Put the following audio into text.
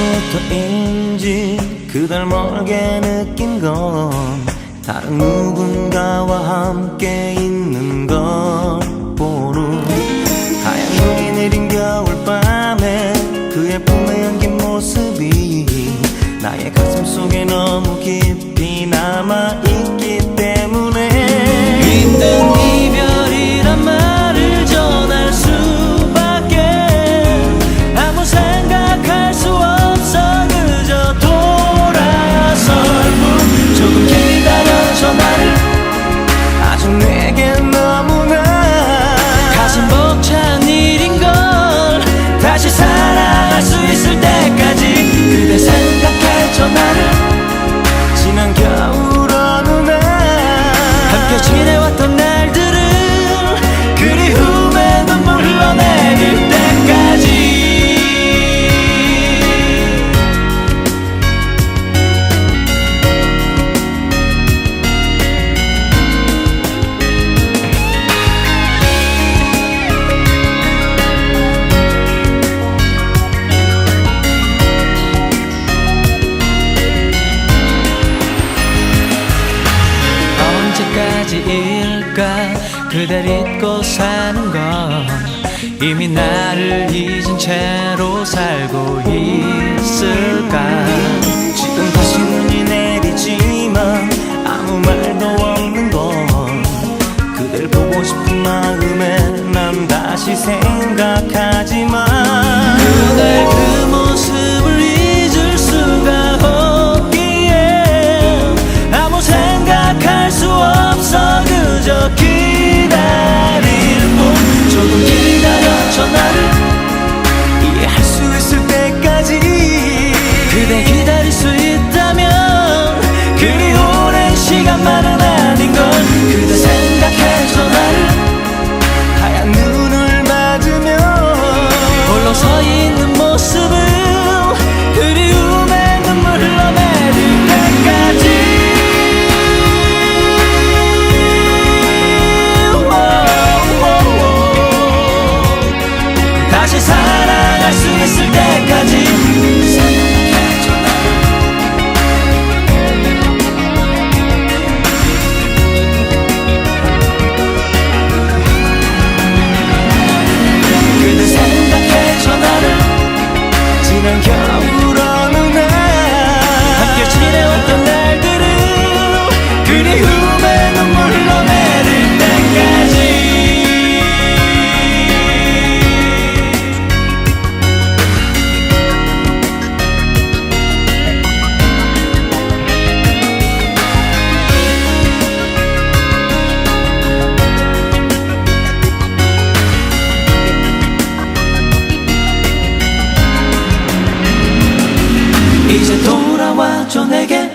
언제부터인지 그댈 멀게 느낀 건 다른 누군가와 함께 있는 것 보루 하얀 눈이 내린 겨울밤에 그의 품에 안긴 모습이 나의 가슴 속에 너무 깊이 남아있 지일까? 그댈 잊고 사는 건 이미 나를 잊은 채로 살고 있을까 시간만은 아닌 걸 그대 생각해 전화를 하얀 눈을 맞으며 홀로 서 있는 모습은 그리움에 눈물 흘러내릴 때까지. 다시 사랑할 수 있을 때까지 돌아와줘 내게